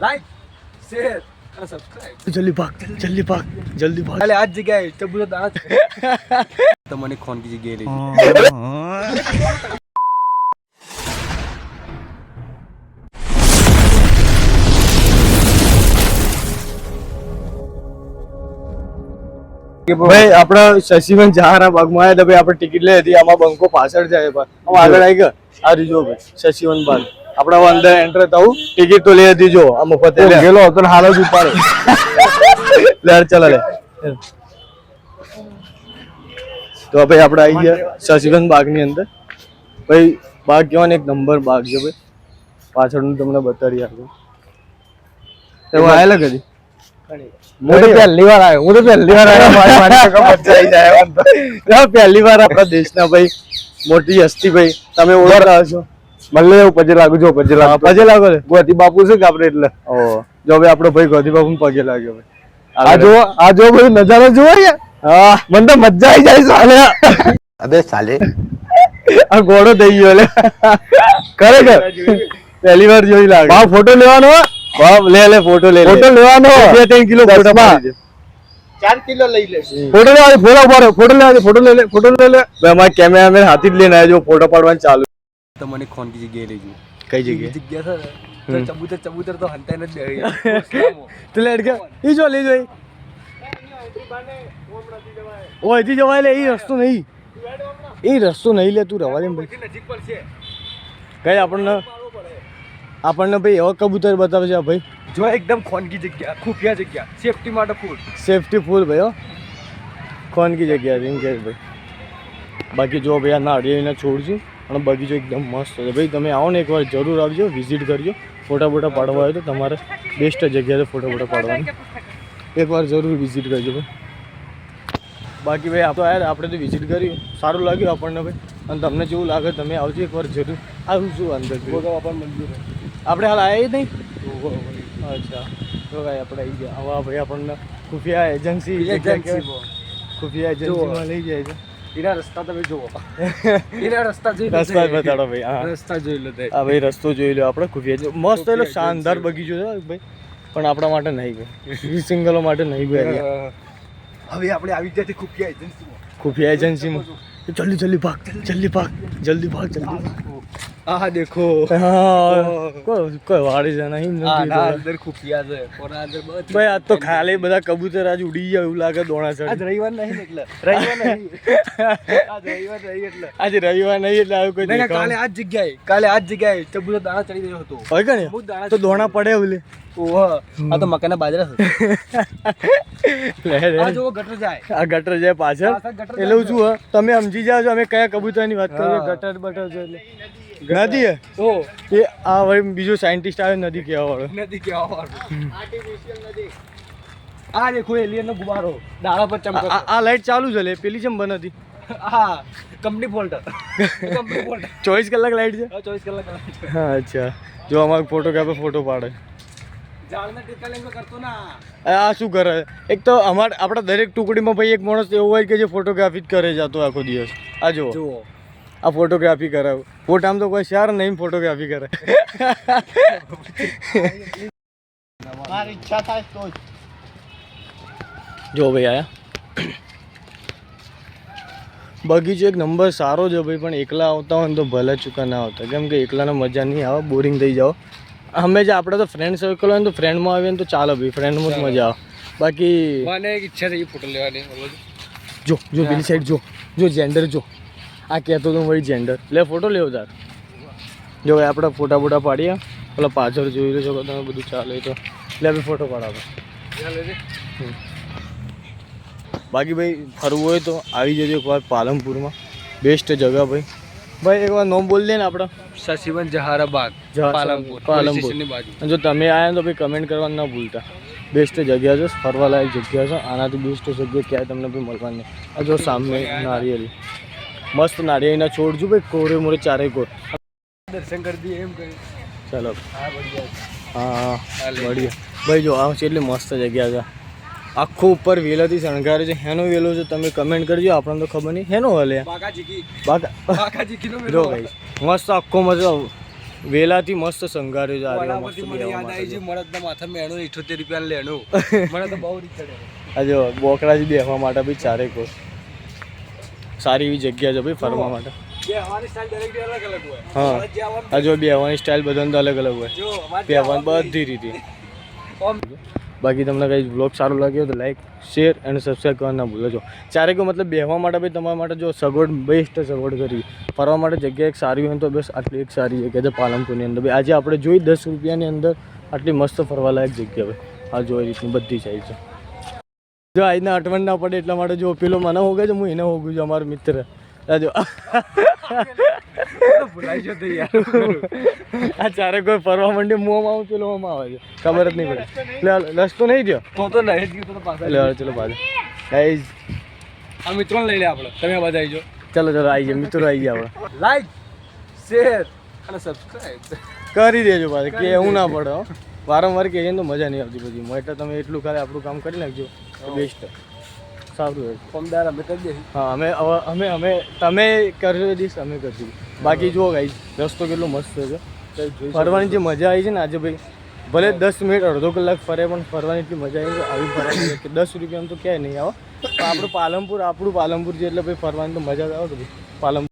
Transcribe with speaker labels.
Speaker 1: Like share
Speaker 2: જલ્દી ભાગ જલ્દી ભાગ જલ્દી ભાગ
Speaker 1: અલે આ જ જગ્યાએ ચબુલો દાંત તો ખોન કી જગ્યાએ લઈ
Speaker 2: ભાઈ આપણા શશીભાઈ જહારા બાગમાં આવ્યા હતા ભાઈ આપણે ટિકિટ લઈ હતી આમાં બંકો પાછળ જાય પણ આગળ આવી ગયા આ રીજો ભાઈ શશીવન બાગ આપણા અંદર એન્ટર થવું. ટિકિટ તો લઈ હતી જો આ મફત ગેલો હતો હાલ જ ઉપાડો. લેર ચાલે લે. તો ભાઈ આપણે આવી ગયા શશીવન બાગની અંદર. ભાઈ બાગ કેવાનો એક નંબર બાગ છે ભાઈ. પાછળનું તમને બતાડી આપું. તો આવેલા કદી હું તો પહેલી વાર આવ્યો હું તો પહેલી વાર આવ્યો મારી મજા જાય પહેલી વાર આપણા દેશના ભાઈ મોટી હસ્તી ભાઈ. તમે ઓળખતા હશો.
Speaker 3: મલ્લે એવું પજે લાગુ જો પજે લાગુ.
Speaker 2: પજે લાગો છે
Speaker 3: ગોતી બાપુ છે કે આપણે એટલે?
Speaker 2: ઓહો. જો ભાઈ આપણો ભાઈ ગોધી બાપુ પગે લાગ્યો ભાઈ.
Speaker 3: આ જો આ જો બધું નજારો જોવો યાર
Speaker 2: હા.
Speaker 3: મને તો મજા આવી જાય સાલે.
Speaker 4: અબે સાલે.
Speaker 2: આ ઘોડો થઈ ગયો લે. ખરેખર. પહેલી વાર જોઈ લાગે.
Speaker 3: બાપ ફોટો લેવાનો
Speaker 2: બાપ લે લે ફોટો લે.
Speaker 3: ફોટો લેવાનો
Speaker 2: બે ત્રણ કિલો ફોટો
Speaker 3: દસમાં.
Speaker 2: પાડી દે.
Speaker 3: ફોટો લેવા ફોટો ફોટો લેવા ફોટો લે લે ફોટો લે લે.
Speaker 2: ભાઈ કેમેરા મેં હાથી જ લઈને આવ્યો ફોટો પાડવાનું ચાલુ
Speaker 1: તો મને ખોનકી જગ્યાએ લઈ જવું.
Speaker 2: કઈ જગ્યાએ?
Speaker 1: જગ્યા છે ચબૂતર ચબૂતર તો હંતાઈને જ ગયા.
Speaker 2: તું લેટ ગયા ઈ જો લઈ જોઈ ઓ અહીંથી જવાય લે ઈ રસ્તો નહીં. ઈ રસ્તો નહીં લે તું રવા દે ભાઈ.
Speaker 1: નજીક પર છે.
Speaker 2: કઈ આપણને આપણને ભાઈ એવા કબૂતર બતાવે છે ભાઈ.
Speaker 1: જો એકદમ ખોનકી જગ્યા ખુફિયા જગ્યા. સેફટી માટે ફૂલ
Speaker 2: સેફટી ફૂલ ભાઈ હો. ખોનકી જગ્યા એમ કે ભાઈ. બાકી જો ભાઈ આ નાળિયેરીના છોડ છે. અને બગીચો એકદમ મસ્ત છે. ભાઈ તમે આવો ને એકવાર જરૂર આવજો વિઝિટ કરજો. ફોટા બોટા પાડવા હોય તો તમારે બેસ્ટ જગ્યાએ ફોટા બોટા પાડવાની. એકવાર જરૂર વિઝિટ કરજો ભાઈ. બાકી ભાઈ આપણે યાર આપણે તો વિઝિટ કર્યું. સારું લાગ્યું આપણને ભાઈ. અને તમને જેવું લાગે તમે આવજો એકવાર જરૂર. આવું શું અંદર આપણે હાલ આવ્યા જ નહીં? અચ્છા. તો ભાઈ આપણે આવી ગયા. હવે ભાઈ આપણને ખુફિયા એજન્સી
Speaker 1: એજન્સી
Speaker 2: ખુફિયા એજન્સીમાં લઈ જાય છે.
Speaker 1: એના રસ્તા તમે જુઓ. એના રસ્તા જોઈ
Speaker 2: રસ્તા બતાડો ભાઈ હા.
Speaker 1: રસ્તા જોઈ લો
Speaker 2: હા ભાઈ રસ્તો જોઈ લો આપણે ખુફિયા. મસ્ત એટલે શાનદાર બગીચો છે ભાઈ. પણ આપણા માટે નહીં ગયો સિંગલો માટે નહીં ગયો
Speaker 1: હવે આપણે આવી જતી ખુફિયા એજન્સીમાં
Speaker 2: ખુફિયા એજન્સીમાં જલ્દી જલ્દી ભાગ જલ્દી ભાગ જલ્દી ભાગ જલ્દી ભાગ.
Speaker 1: આ દેખો.
Speaker 2: કોઈ કોઈ વાળી છે નહીં
Speaker 1: ના અંદર ખુફિયા છે. કોના અંદર બસ
Speaker 2: ભાઈ આજ તો ખાલી બધા કબૂતર આજ ઉડી ગયા એવું લાગે દોણા
Speaker 1: આજ
Speaker 2: ચડી
Speaker 1: રવિવાર નહીં એટલે. રવિવાર નહીં. આજ રવિવાર નહીં એટલે.
Speaker 2: આજ રવિવાર નહીં એટલે આવું કોઈ
Speaker 1: નહીં, કાલે આજ જગ્યાએ કાલે આજ જગ્યાએ કબૂતર દાણા ચડી ગયો હતો.
Speaker 2: હોય કે ને તો દોણા પડે ઓલે.
Speaker 1: ઓહો આ તો મકાના બાજરા છે. આ જોવો ગટર જાય.
Speaker 2: આ ગટર જાય પાછળ. એટલે હું શું હ, તમે સમજી જાઓ છો અમે કયા કબૂતરની વાત કરીએ ગટર બટર છે એટલે. નદી હે?
Speaker 1: તો
Speaker 2: એ આ ભાઈ બીજો સાયન્ટિસ્ટ આવે નદી કહેવા વાળો
Speaker 1: નદી કેવા નદી આ દેખો એલિયન નો ગુબારો ડાળા પર ચમકતો
Speaker 2: આ- લાઈટ ચાલુ છે લે પેલી ચમ બંધ હતી.
Speaker 1: હા કંપની ફોલ્ટર કંપની ફોલ્ટર
Speaker 2: ચોવીસ કલાક લાઈટ છે?
Speaker 1: ચોવીસ કલાક લાઈટ
Speaker 2: હા અચ્છા. જો અમારો ફોટોગ્રાફર ફોટો પાડે. આ શું કરે? એક તો અમાર આપણા દરેક ટુકડીમાં ભાઈ એક માણસ એવો હોય કે જે ફોટોગ્રાફી જ કરે જતો આખો દિવસ. આ
Speaker 1: જો
Speaker 2: આ ફોટોગ્રાફી કરાવ. ફોટામાં તો કોઈ શહેર નહીં ફોટોગ્રાફી કરે.
Speaker 1: મારી ઈચ્છા થાય તો
Speaker 2: જો. ભાઈ આયા. બગીચો એક નંબર સારો છે ભાઈ પણ એકલા આવતા હોય ને તો ભલે ચૂકા ના આવતા. કેમ કે એકલાને મજા નહીં આવે બોરિંગ થઈ જાઓ. અમે જે આપણે તો ફ્રેન્ડ સર્કલ હોય ને તો ફ્રેન્ડમાં આવીએ ને તો ચાલો ભાઈ ફ્રેન્ડમાં જ મજા આવે. બાકી
Speaker 1: મને એક ઈચ્છા થઈ ફોટો લેવાની
Speaker 2: જો જો પેલી સાઈડ જો જો જેન્ડર જો. આ કહેતો તો વળી જેન્ડર લે ફોટો લેવો તાર જો ભાઈ આપણે ફોટા ફોટા પાડીએ. પેલા પાછળ જોઈ લો છો કે તમે બધું ચાલે તો. લે ભાઈ ફોટો પાડાવો બાકી ભાઈ ફરવું હોય તો આવી જજો એકવાર પાલનપુરમાં. બેસ્ટ જગા ભાઈ. ભાઈ એકવાર નોમ બોલ દે ને આપણે
Speaker 1: શશિવન જહારા બાગ
Speaker 2: જહારા-
Speaker 1: પાલનપુર
Speaker 2: પાલનપુર.
Speaker 1: પોલીસ સ્ટેશનની બાજુ.
Speaker 2: અને જો તમે આવ્યા તો ભાઈ કમેન્ટ કરવાનું ના ભૂલતા. બેસ્ટ જગ્યા છે ફરવાલાયક જગ્યા છે. આનાથી બેસ્ટ જગ્યા ક્યાંય તમને બી મળવાની નહીં. આ જો સામે નારિયેળી. મસ્ત નારિયેળીના છોડ જો ભાઈ કોરે મોરે ચારે કોર
Speaker 1: દર્શન કરી દઈએ એમ કરી
Speaker 2: ચાલો.
Speaker 1: હા બઢિયા
Speaker 2: ભાઈ જો આ છે એટલી મસ્ત જગ્યા છે. આખો ઉપર વેલાથી શણગારે છે. હેનો વેલો છે તમે કમેન્ટ કરજો આપણને તો ખબર નહીં. હેનો હલે જો ભાઈ મસ્ત આખો મસ્ત વેલાથી મસ્ત શણગાર્યો છે આ મસ્ત
Speaker 1: યાદ આવી છે માથે મેણું ઇઠોતેર રૂપિયા લેણો. મને તો બહુ રીત ચડે.
Speaker 2: આ જો બેહવા માટે બી ચારે કો સારી એવી જગ્યા છે ભાઈ ફરવા માટે. હા.
Speaker 1: જે
Speaker 2: આ જો બેહવાની સ્ટાઇલ બધાને અલગ અલગ હોય. બેહવાની બધી રીતે. બાકી તમને કંઈ બ્લોગ સારો લાગ્યો તો લાઈક શેર અને સબસ્ક્રાઈબ કરવાનું ના ભૂલજો ચારે કોઈ મતલબ બેહવા માટે ભાઈ તમારા માટે જો સગવડ બેસ્ટ સગવડ કરી ફરવા માટે જગ્યા એક સારી હોય ને તો બસ આટલી એક સારી જગ્યા છે પાલનપુરની અંદર. ભાઈ આજે આપણે જોઈ દસ રૂપિયાની અંદર આટલી મસ્ત ફરવાલાયક જગ્યા ભાઈ આ જો એ રીતની બધી સાઈડ છે. જો આજના અટવણ ના પડે એટલા માટે જો પેલો મને હોગે છે હું એને હોગું છું અમારો મિત્ર. જો. આ ચારે કોઈ ફરવા માંડે મોંમાં આવું પેલો મોં આવે છે. ખબર જ નહીં પડે. રસ્તો નહીં ગયો?
Speaker 1: તો તો નહીં જ ગયો તો પાછા
Speaker 2: ચલો પાછા. ગાઈઝ.
Speaker 1: આ મિત્રોને લઈ લે આપણે. તમે બધા આવી જાઓ
Speaker 2: ચલો ચલો આવી ગયા મિત્રો આવી ગયા આપણે.
Speaker 1: લાઈક શેર અને સબસ્ક્રાઇબ
Speaker 2: કરી દેજો પાછા કે એવું ના પડે હો. વારંવાર કે તો મજા નહીં આવતી પછી એટલે તમે એટલું ખાલી આપણું કામ કરી નાખજો. બેસ્ટ સારું હોય.
Speaker 1: પમદાર અમે કરી દઈશું.
Speaker 2: હા અમે હવે અમે અમે તમે કરશો દઈશ અમે કરશું. બાકી જુઓ ગાઈ રસ્તો કેટલો મસ્ત છે. ફરવાની જે મજા આવી છે ને આજે ભાઈ ભલે દસ મિનિટ અડધો કલાક ફરે પણ ફરવાની એટલી મજા આવી આવી ફરવાની કે દસ રૂપિયામાં તો ક્યાંય નહીં આવે પણ આપણું પાલનપુર આપણું પાલનપુર જે એટલે ભાઈ ફરવાની તો મજા જ આવે કે ભાઈ. પાલનપુર